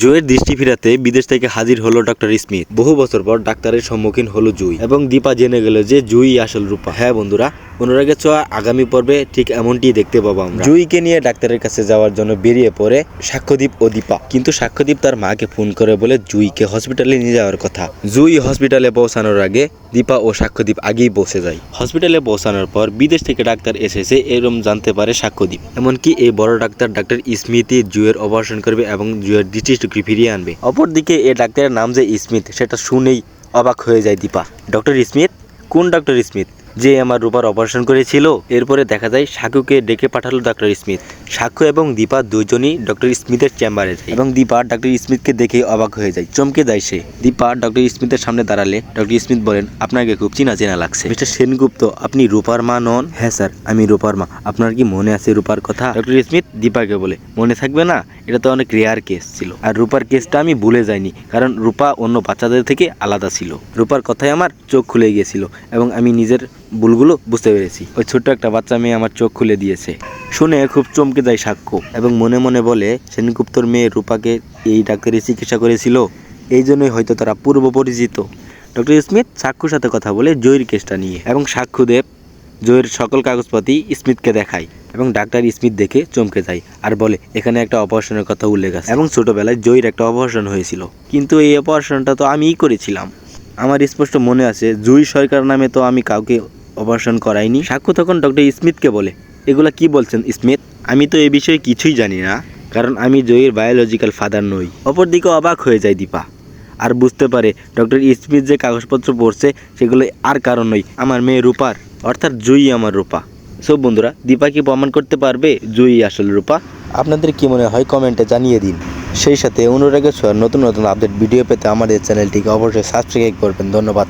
জুইয়ের দৃষ্টি ফিরাতে বিদেশ থেকে হাজির হলো ডক্টর স্মিথ। বহু বছর পর ডাক্তারের সম্মুখীন হলো জুই এবং দীপা জেনে গেল যে জুই আসল রূপা। হ্যাঁ বন্ধুরা অনুরাগে ছোঁয়া আগামী পর্বে ঠিক এমনটি দেখতে পাবো আমরা। জুইকে নিয়ে ডাক্তারের কাছে যাওয়ার জন্য বেরিয়ে পড়ে সাক্ষ্যদীপ ও দীপা। কিন্তু সাক্ষ্যদীপ তার মাকে ফোন করে বলে জুইকে হসপিটালে নিয়ে যাওয়ার কথা। জুই হসপিটালে পৌঁছানোর আগে দীপা ও সাক্ষ্যদীপ আগেই পৌঁছে যায়। হসপিটালে পৌঁছানোর পর বিদেশ থেকে ডাক্তার এসেছে এরম জানতে পারে সাক্ষ্যদীপ এমনকি এই বড় ডাক্তার ডাক্তার স্মিথই জুয়ের অপারেশন করবে এবং জুয়ের দৃষ্টিশক্তি ফিরিয়ে আনবে। অপরদিকে এই ডাক্তারের নাম যে স্মিথ, সেটা শুনেই অবাক হয়ে যায় দীপা। Doctor Smith? কোন ডক্টর স্মিথ? যে আমার রূপার অপারেশন করেছিল। এরপরে দেখা যায় সাকুকে ডেকে পাঠালো ডক্টর স্মিথ। সাক্ষ্য এবং দীপা দুজনই ডক্টর স্মিথের চেম্বারে যায়। এবং দীপা ডক্টর স্মিথকে দেখে অবাক হয়ে যায়। চমকে যায় সে। দীপা ডক্টর স্মিথের সামনে দাঁড়ালে ডক্টর স্মিথ বলেন, আপনাকে খুব চেনা চেনা লাগছে। মিস্টার সেনগুপ্ত, আপনি রূপার মা নন? হ্যাঁ স্যার, আমি রূপার মা। আপনার কি মনে আছে রূপার কথা? ডক্টর স্মিথ দীপাকে বলে, মনে থাকবে না? এটা তো অনেক রেয়ার কেস ছিল। আর রূপার কেসটা আমি ভুলে যাইনি, কারণ রূপা অন্য বাচ্চাদের থেকে আলাদা ছিল। রূপার কথায় আমার চোখ খুলে গিয়েছিল এবং আমি নিজের ভুলগুলো বুঝতে পেরেছি। ওই ছোট্ট একটা বাচ্চা মেয়ে আমার চোখ খুলে দিয়েছে। শুনে খুব চমকে যায় সাক্ষ্য এবং মনে মনে বলে, সেনগুপ্তর মেয়ে রূপাকে এই ডাক্তারি চিকিৎসা করেছিল। এই জন্যই হয়তো তারা পূর্ব পরিচিত। ডক্টর স্মিথ সাক্ষুর সাথে কথা বলে জয়ের কেসটা নিয়ে এবং সাক্ষুদেব জয়ের সকল কাগজপাতি স্মিথকে দেখায় এবং ডাক্তার স্মিথ দেখে চমকে যায় আর বলে, এখানে একটা অপারেশনের কথা উল্লেখ আছে। এবং ছোটোবেলায় জয়ের একটা অপারেশন হয়েছিল। কিন্তু এই অপারেশনটা তো আমিই করেছিলাম। আমার স্পষ্ট মনে আছে জুই সরকার নামে তো আমি কাউকে অপারেশন করায়নি। সাক্ষ্য তখন ডক্টর স্মিথকে বলে, এগুলা কি বলছেন স্মিথ? আমি তো এ বিষয়ে কিছুই জানি না, কারণ আমি জয়ের বায়োলজিক্যাল ফাদার নই। অপরদিকে অবাক হয়ে যায় দীপা। আর বুঝতে পারে, ডক্টর স্মিথ যে কাগজপত্র পড়ছে, সেগুলো আর কারণ নয়, আমার মেয়ে রূপার, অর্থাৎ জুই আমার রূপা। সব বন্ধুরা, দীপা কি প্রমাণ করতে পারবে জুই আসল রূপা? আপনাদের কি মনে হয় কমেন্টে জানিয়ে দিন। সেই সাথে অনুরাগের ছোঁয়ার নতুন নতুন আপডেট ভিডিও পেতে আমাদের চ্যানেলটিকে অবশ্যই সাবস্ক্রাইব করবেন। ধন্যবাদ।